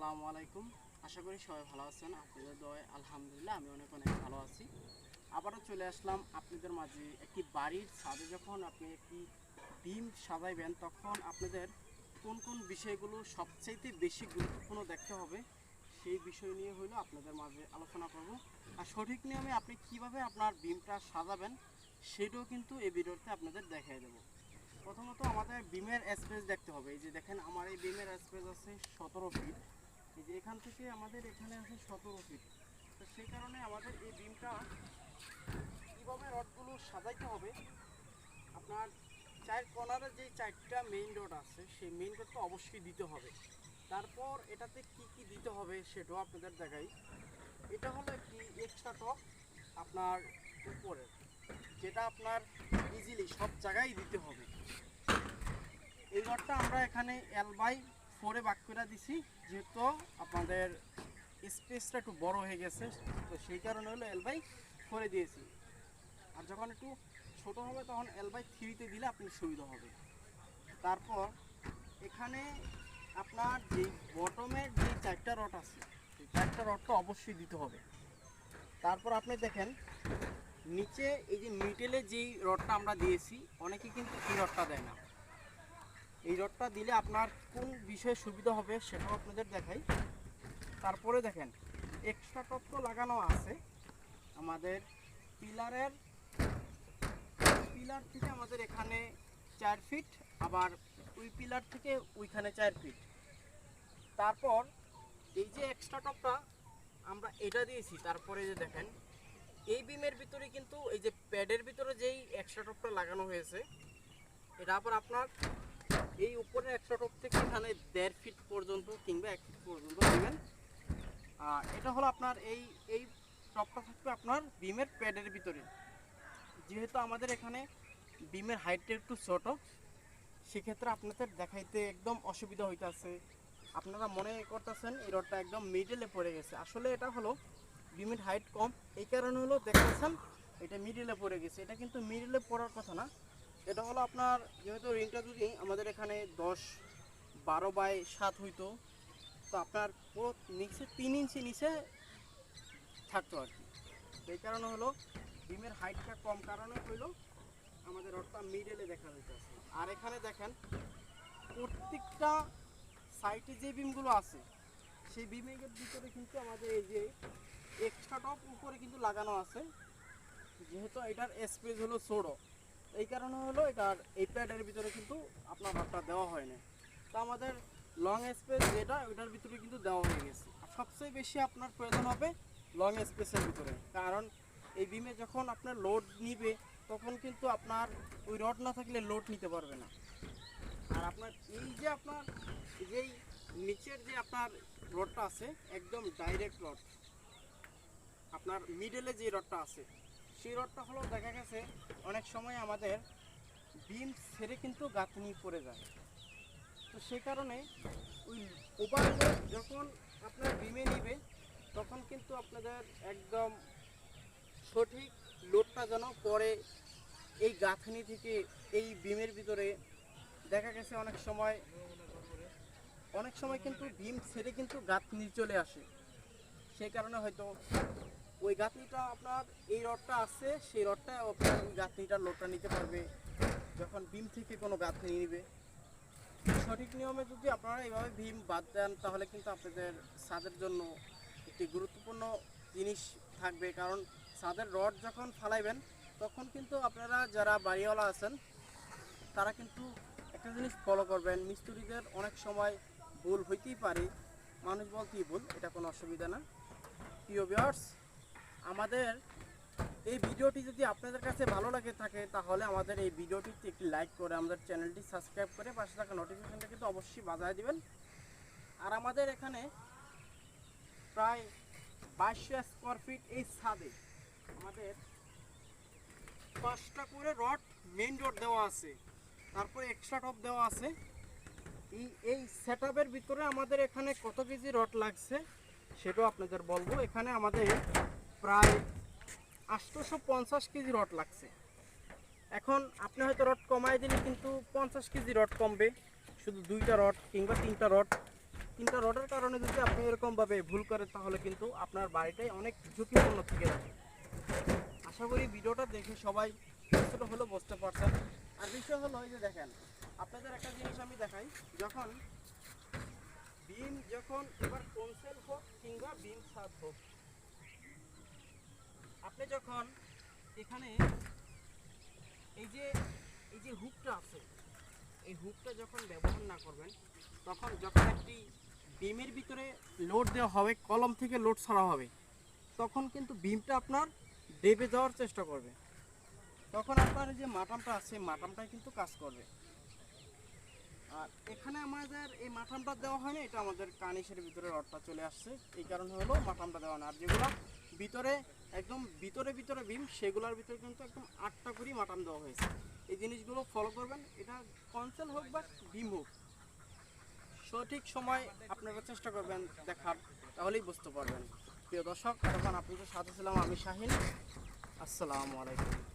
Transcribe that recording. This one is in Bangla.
আসসালামু আলাইকুম। আশা করি সবাই ভালো আছেন, আপনাদের দয় আলহামদুলিল্লাহ আমি অনেক অনেক ভালো আছি। আবারও চলে আসলাম আপনাদের মাঝে একটি বাড়ির ছাদে। যখন আপনি একটি ডিম সাজাইবেন, তখন আপনাদের কোন কোন বিষয়গুলো সবচাইতে বেশি গুরুত্বপূর্ণ দেখতে হবে, সেই বিষয় নিয়ে হলো আপনাদের মাঝে আলোচনা করব। আর সঠিক নিয়মে আপনি কীভাবে আপনার ডিমটা সাজাবেন, সেটাও কিন্তু এই ভিডিওতে আপনাদের দেখিয়ে দেবো। প্রথমত আমাদের বিমের স্পেস দেখতে হবে। এই যে দেখেন, আমার এই বিমের স্পেস আছে সতেরো ফিট। এখান থেকে আমাদের এখানে আছে সতেরো ফিট তো সেই কারণে আমাদের এই বিমটা কীভাবে রডগুলো সাজাইতে হবে, আপনার চার কর্নারে যে চারটা মেইন রড আছে, সেই মেইন রডটা অবশ্যই দিতে হবে। তারপর এটাতে কি কি দিতে হবে সেটাও আপনাদের দেখাই। এটা হলো একটি এক্সট্রা টপ আপনার উপরে যেটা আপনার ইজিলি সব জায়গায় দিতে হবে। এই রডটা আমরা এখানে এল বাই ফোরে বাক করে দিছি, যেহেতু আপনাদের স্পেসটা একটু বড় হয়ে গেছে, তো সেই কারণে হলো এল বাই ফোরে দিয়েছি। আর যখন একটু ছোট হবে, তখন এল বাই থ্রিতে দিলে আপনি সুবিধা হবে। তারপর এখানে আপনার যেই বটমের যে চারটা রড আছে, সেই চারটা রডটা অবশ্যই দিতে হবে। তারপর আপনি দেখেন, নিচে এই যে মিডলে যেই রডটা আমরা দিয়েছি, অনেকে কিন্তু এই রডটা দেয় না। এই রডটা দিলে আপনার কোন বিষয়ে সুবিধা হবে সেটাও আপনাদের দেখাই। তারপরে দেখেন এক্সট্রা টপ তো লাগানো আছে। আমাদের পিলারের, পিলার থেকে আমাদের এখানে চার ফিট আবার ওই পিলার থেকে ওইখানে চার ফিট তারপর এই যে এক্সট্রা টপটা আমরা এটা দিয়েছি, তারপরে যে দেখেন, এই বিমের ভিতরে কিন্তু এই যে প্যাডের ভিতরে যেই এক্সট্রা টপটা লাগানো হয়েছে, এটা আবার আপনার এই উপরে এক্সট্রা টপ থেকে এখানে দেড় ফিট পর্যন্ত কিংবা এক ফিট পর্যন্ত দেবেন এটা হলো আপনার এই এই টপটা থাকবে আপনার বিমের প্যাডের ভিতরে। যেহেতু আমাদের এখানে বিমের হাইটটা একটু ছোট, সেক্ষেত্রে আপনাদের দেখাইতে একদম অসুবিধা হইতাছে। আপনারা মনে করতেছেন এই রডটা একদম মিডলে পড়ে গেছে। আসলে এটা হলো বিমের হাইট কম, এই কারণে হলো দেখতেছেন এটা মিডিলে পড়ে গেছে। এটা কিন্তু মিডিলে পড়ার কথা না। এটা হলো আপনার, যেহেতু রিংটা যদি আমাদের এখানে দশ, বারো বাই সাত হইতো। তো আপনার পুরো নিচে তিন ইঞ্চি নিচে থাকতো আর কি। এই কারণে হলো বিমের হাইটটা কম কারণে হইল আমাদের রডটা মিডলে দেখা যাইতেছে। আর এখানে দেখেন, প্রত্যেকটা সাইটে যে বিমগুলো আছে, সেই বিমের ভিতরে কিন্তু আমাদের এই যে এক্সট্রা টপ উপরে কিন্তু লাগানো আছে। যেহেতু এটার স্পেস হলো ছোটো এই কারণে হলো এটার এই প্যাডের ভিতরে কিন্তু আপনার রডটা দেওয়া হয়নি। তো আমাদের লং স্পেস যেটা, ওইটার ভিতরে কিন্তু দেওয়া হয়ে গেছে। সবচেয়ে বেশি আপনার প্রয়োজন হবে লং স্পেসের ভিতরে। কারণ এই বিমে যখন আপনার লোড নিবে, তখন কিন্তু আপনার ওই রড না থাকলে লোড নিতে পারবে না। আর আপনার এই যে আপনার, যেই নিচের যে আপনার রডটা আছে, একদম ডাইরেক্ট রড আপনার মিডলে যে রডটা আছে সেই রডটা হলো দেখা গেছে, অনেক সময় আমাদের বিম ছেড়ে কিন্তু গাঁথনি পড়ে যায়। তো সে কারণে ওই ওভারলোড যখন আপনার বিমে নিবে, তখন কিন্তু আপনাদের একদম সঠিক লোডটা যেন পরে এই গাঁথনি থেকে এই বিমের ভিতরে। দেখা গেছে অনেক সময় অনেক সময় কিন্তু বিম ছেড়ে কিন্তু গাঁথনি চলে আসে। সেই কারণে হয়তো ওই গাঁথনিটা আপনার এই রডটা আছে, সেই রডটা আপনার ওই গাঁথনিটার লোডটা নিতে পারবে যখন বিম থেকে কোনো গাঁথনি নিবে। সঠিক নিয়মে যদি আপনারা এইভাবে ভীম বাদ দেন, তাহলে কিন্তু আপনাদের ছাদের জন্য একটি গুরুত্বপূর্ণ জিনিস থাকবে। কারণ ছাদের রড যখন ফালাইবেন, তখন কিন্তু আপনারা যারা বাড়িওয়ালা আছেন, তারা কিন্তু একটা জিনিস ফলো করবেন। মিস্ত্রিদের অনেক সময় ভুল হইতেই পারে। মানুষ বলতেই ভুল, এটা কোনো অসুবিধা না। প্রিয় ভিউয়ার্স আমাদের এই ভিডিওটি যদি আপনাদের কাছে ভালো লাগে থাকে, তাহলে আমাদের এই ভিডিওটিতে একটি লাইক করে আমাদের চ্যানেলটি সাবস্ক্রাইব করে পাশে থাকা নোটিফিকেশনটা কিন্তু অবশ্যই বাজায় দিবেন। আর আমাদের এখানে প্রায় বাইশশো স্কোয়ার ফিট এই ছাদে আমাদের পাঁচটা করে রড মেন রড দেওয়া আছে, তারপরে এক্সট্রা টপ দেওয়া আছে। এই এই সেট ভিতরে আমাদের এখানে কত কেজি রড লাগছে, সেটাও আপনাদের বলব। এখানে আমাদের প্রায় আটশোশো পঞ্চাশ কেজি রড লাগছে। এখন আপনি হয়তো রড কমায় দিলে কিন্তু পঞ্চাশ কেজি রড কমবে। শুধু দুইটা রড কিংবা তিনটা রড। তিনটা রডের কারণে যদি আপনি এরকমভাবে ভুল করেন, তাহলে কিন্তু আপনার বাড়িটাই অনেক ঝুঁকিপূর্ণ থেকে যাবে। আশা করি ভিডিওটা দেখে সবাই কিছুটা হলেও বুঝতে পারছেন। আর বিষয় হলো যে দেখেন, আপনাদের একটা জিনিস আমি দেখাই। যখন বিম যখন এবার কনসেল হোক কিংবা বিম ছাদ হোক আপনি যখন এখানে এই যে এই যে হুকটা আছে, এই হুকটা যখন ব্যবহার না করবেন, তখন যখন একটি বিমের ভিতরে লোড দেওয়া হবে, কলম থেকে লোড ছাড়া হবে, তখন কিন্তু বিমটা আপনার দেবে যাওয়ার চেষ্টা করবে। তখন আপনার যে মাটামটা আছে মাটামটাই কিন্তু কাজ করবে। আর এখানে আমাদের এই মাটামটা দেওয়া হয় না এটা আমাদের কানিসের ভিতরে রডটা চলে আসছে, এই কারণে হলো মাটামটা দেওয়া না। আর যেগুলো ভিতরে একদম ভিতরে ভিতরে বিম সেগুলোর ভিতরে কিন্তু একদম আটটা করে মাটাম দেওয়া হয়েছে। এই জিনিসগুলো ফলো করবেন, এটা কনসেল হোক বা বিম হোক। সঠিক সময় আপনারা চেষ্টা করবেন দেখার, তাহলেই বুঝতে পারবেন। প্রিয় দর্শক তখন আপনাদের সাথে ছিলাম আমি শাহিন। আসসালামু আলাইকুম।